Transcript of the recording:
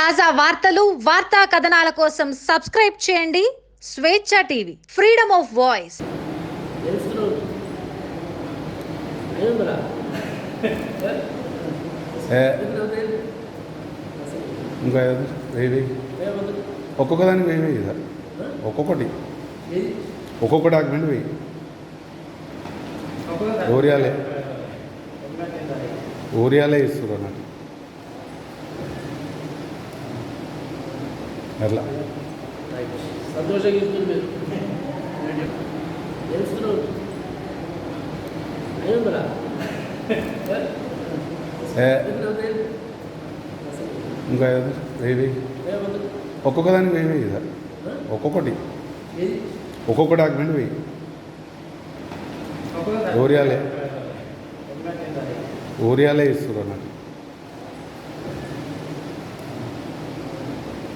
తాజా వార్తలు వార్తా కథనాల కోసం సబ్స్క్రైబ్ చేయండి. Swecha TV freedom of voice. తెలుస్తున్నావు ఇంకా ఒక్కొక్క దానికి వెయ్యి. సార్ ఒక్కొక్కటి ఒక్కొక్క డాక్యుమెంట్ వేయి ఓరియాలే. ఓరియాలే ఇస్తారు అన్నట్టు. అట్లా సంతోషంగా ఇంకా వెయ్యి ఒక్కొక్క దానికి వెయ్యి సార్. ఒక్కొక్కటి. ఒక్కొక్క డాక్యుమెంట్ వెయ్యి. ఓరియాలే. ఓరియాలే ఇస్తారు నాకు